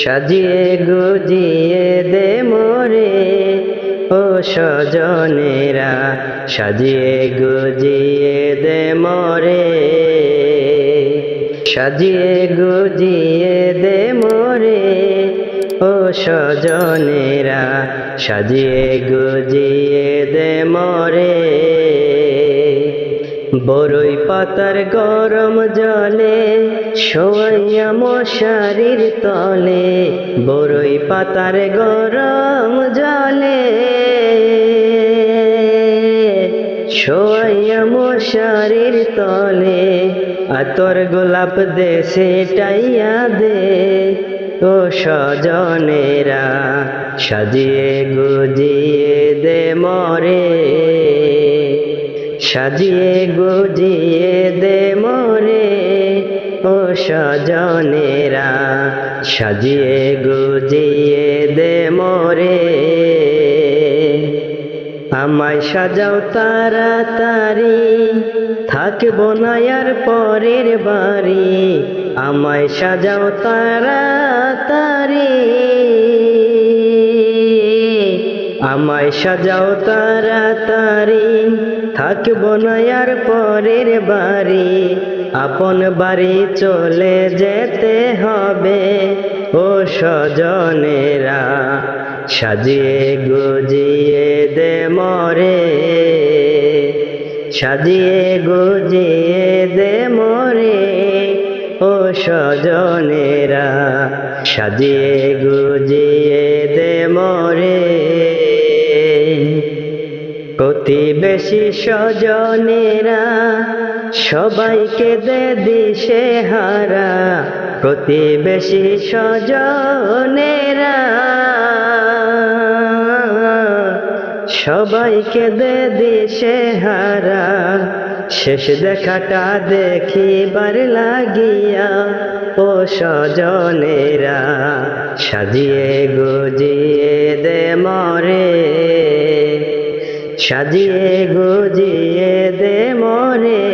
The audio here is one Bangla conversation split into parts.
সাজিয়ে গুজিয়ে দে মোরে, ও সজনেরা সাজিয়ে গুজিয়ে দে মোরে। সাজিয়ে গুজিয়ে দে মোরে, ও সজনেরা সাজিয়ে গুজিয়ে দে মোরে। বরই পাতার গরম জলে, শোয়াইয়া মশারির তলে, বরই পাতার গরম জলে, শোয়াইয়া মশারির তলে, আতর গোলাপ দে সেটাইয়া দে, ও সজনেরা সাজিয়ে গুজিয়ে দে মরে। সাজিয়ে গুজিয়ে দে মোরে, ও সজনেরা সাজিয়ে গুজিয়ে দে মোরে। আমায় সাজাও তাড়াতাড়ি, থাকব না আর পরের বাড়ি। আমায় সাজাও তাড়াতাড়ি, আমায় সাজাও তাড়াতাড়ি। থাকব না আর পরের বাড়ি। আপন বাড়ি চলে যেতে হবে। ও সজনেরা সাজিয়ে গুজিয়ে দে মরে। সাজিয়ে গুজিয়ে দে মরে। ও সজনেরা সাজিয়ে গুজিয়ে দে মরে। প্রতিবেশী স্বজনেরা সবাইকে দে দিশে হারা, প্রতিবেশী স্বজনেরা সবাইকে দে দিশে হারা। শেষ দেখাটা দেখিবার লাগিয়া, ও সজনেরা সাজিয়ে গুজিয়ে দে মরে। সাজিয়ে গুজিয়ে দে মরে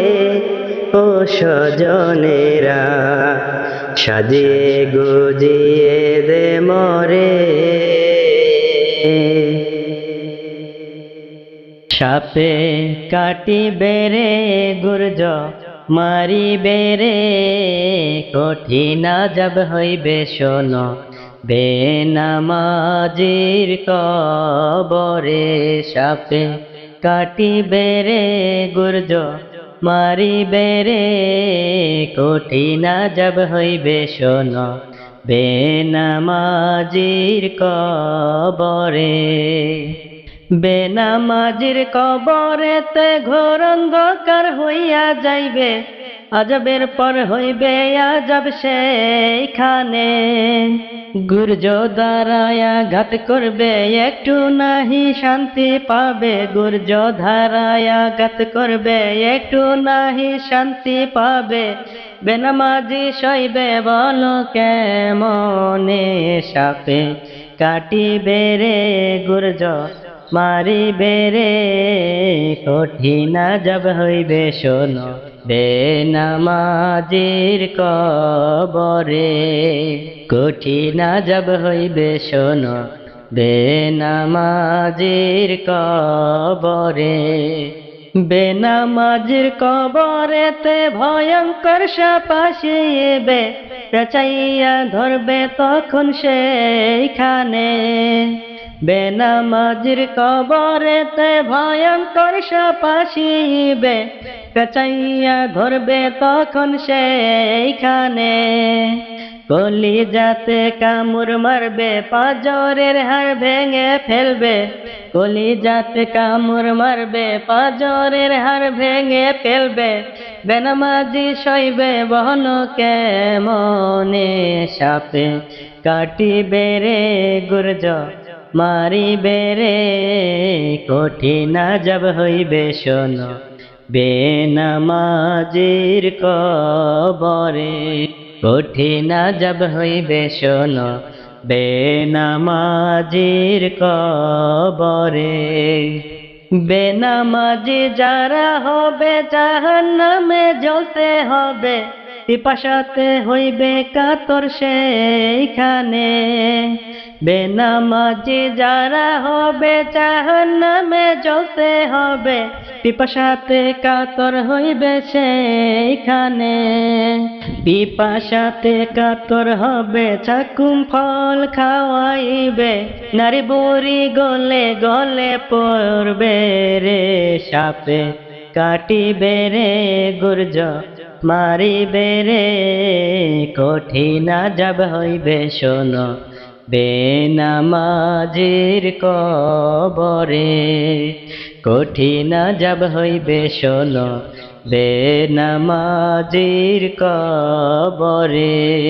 ও সজনেরা সাজিয়ে গুজিয়ে দে মরে। সাপে কাটি বেরে গুর্জ মারি বেরে কঠিন জব হইবে শোনো বেনামাজির কবরে সাপে কাটি বেরে গুর্জ মারি বেরে কঠিন জব হইবে শোনো। বেনামাজির কবরে, বেনামাজির কবরেতে ঘোর অন্ধকার হইয়া যাইবে। আজবের পর হইবে আজব সেইখানে। গুর্জ দাঁড়ায়া ঘাত করবে, একটু নাহি শান্তি পাবে। গুর্জ ধারায়া ঘাত করবে, একটু নাহি শান্তি পাবে। বেনামাজি সইবে, বলো কেমনে সাপে কাটিবে রে গুর্জ? মারিবে রে, কঠিন জব হইবে, শোনো। বেনামাজির কবরে কঠিন জব হইবে, শোনো। বেনামাজির কবরে বেনামাজির কবরেতে ভয়ঙ্কর সাপ আসিবে, পেঁচাইয়া ধরবে তখন সেইখানে। বেনামাজির কবরেতে ভয়ঙ্কর সাপ আসিবে, পেঁচাইয়া ধরবে তখন সেইখানে। কলি যাতে কামড় মারবে, পাজরের হাড় ভেঙে ফেলবে। কলি যাতে কামড় মারবে, পাজরের হাড় ভেঙে ফেলবে। বেনামাজি সইবে বহন কেমনে সাপে কাটিবে রে গুর্জ। মারিবে রে, কঠিন জব হইবে, শোনো। বেনামাজির কবরে কঠিন জব হইবে, শোনো। বেনামাজির কবরে বেনামাজি যারা হবে, জাহান্নামে জ্বলতে হবে। পিপাসাতে হইবে কাতর সেইখানে। বেনামাজি যারা হবে, জাহান্নামে জ্বলতে হবে। পিপাসাতে কাতর হইবে সেইখানে। পিপাসাতে কাতর হবে চাকুম ফল খাওয়াইবে। নারী বুড়ি গলে গলে পড়বে রে, সাপে কাটিবে রে, গুর্জ মারিবে রে। কঠিন যাব হইবে, শোনো। বেনামাজির কবরে কঠিন যাব হইবে শোনো। বেনামাজির কবরে